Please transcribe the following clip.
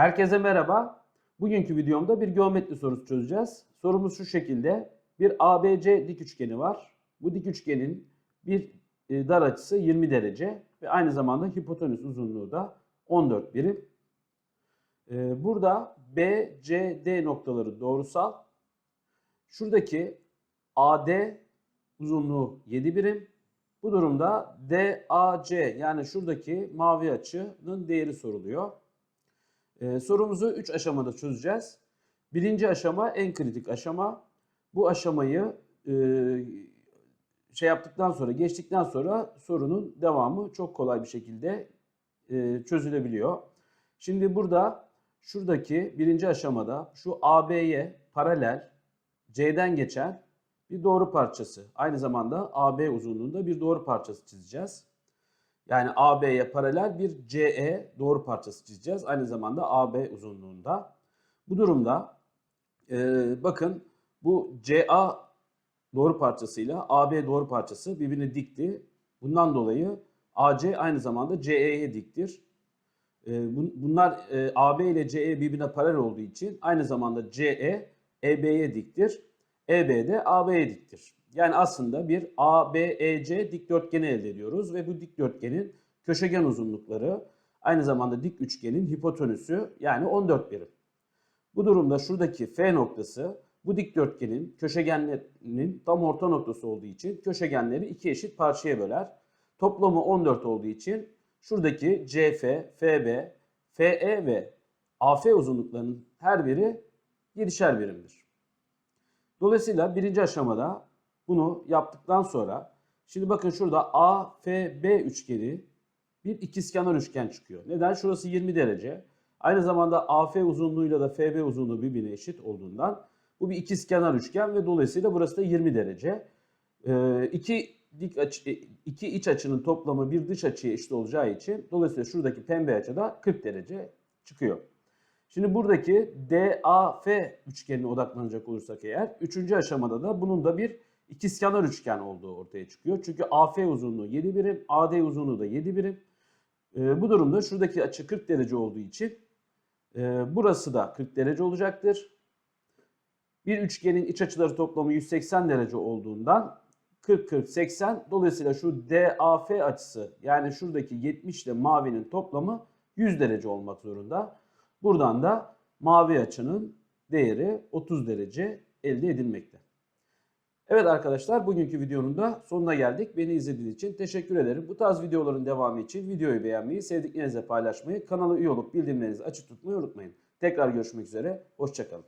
Herkese merhaba. Bugünkü videomda bir geometri sorusu çözeceğiz. Sorumuz şu şekilde. Bir ABC dik üçgeni var. Bu dik üçgenin bir e, dar açısı 20 derece ve aynı zamanda hipotenüs uzunluğu da 14 birim. E, Burada B, C, D noktaları doğrusal. Şuradaki AD uzunluğu 7 birim. Bu durumda DAC yani şuradaki mavi açının değeri soruluyor. Ee, sorumuzu 3 aşamada çözeceğiz. Birinci aşama en kritik aşama. Bu aşamayı e, şey yaptıktan sonra, geçtikten sonra sorunun devamı çok kolay bir şekilde e, çözülebiliyor. Şimdi burada şuradaki birinci aşamada şu AB'ye paralel C'den geçen bir doğru parçası. Aynı zamanda AB uzunluğunda bir doğru parçası çizeceğiz. Yani AB'ye paralel bir CE doğru parçası çizeceğiz. Aynı zamanda AB uzunluğunda. Bu durumda e, bakın bu CA doğru parçasıyla AB doğru parçası birbirine dikti. Bundan dolayı AC aynı zamanda CE'ye diktir. E, bun- bunlar e, AB ile CE birbirine paralel olduğu için aynı zamanda CE EB'ye diktir. EB de AB'ye diktir. Yani aslında bir ABEC dikdörtgeni elde ediyoruz ve bu dikdörtgenin köşegen uzunlukları aynı zamanda dik üçgenin hipotenüsü yani 14 birim. Bu durumda şuradaki F noktası bu dikdörtgenin köşegenlerinin tam orta noktası olduğu için köşegenleri iki eşit parçaya böler. Toplamı 14 olduğu için şuradaki CF, FB, FE ve AF uzunluklarının her biri 7'şer birimdir. Dolayısıyla birinci aşamada bunu yaptıktan sonra şimdi bakın şurada AFB üçgeni bir ikizkenar üçgen çıkıyor. Neden? Şurası 20 derece. Aynı zamanda AF uzunluğuyla da FB uzunluğu birbirine eşit olduğundan bu bir ikizkenar üçgen ve dolayısıyla burası da 20 derece. Ee, iki dik açı, iki iç açının toplamı bir dış açıya eşit olacağı için dolayısıyla şuradaki pembe açı da 40 derece çıkıyor. Şimdi buradaki DAF üçgenine odaklanacak olursak eğer, üçüncü aşamada da bunun da bir ikizkenar üçgen olduğu ortaya çıkıyor. Çünkü AF uzunluğu 7 birim, AD uzunluğu da 7 birim. Ee, bu durumda şuradaki açı 40 derece olduğu için e, burası da 40 derece olacaktır. Bir üçgenin iç açıları toplamı 180 derece olduğundan 40 40 80 dolayısıyla şu DAF açısı yani şuradaki 70 ile mavinin toplamı 100 derece olmak zorunda. Buradan da mavi açının değeri 30 derece elde edilmekte. Evet arkadaşlar bugünkü videonun da sonuna geldik. Beni izlediğiniz için teşekkür ederim. Bu tarz videoların devamı için videoyu beğenmeyi, sevdiklerinizle paylaşmayı, kanala üye olup bildirimlerinizi açık tutmayı unutmayın. Tekrar görüşmek üzere, hoşçakalın.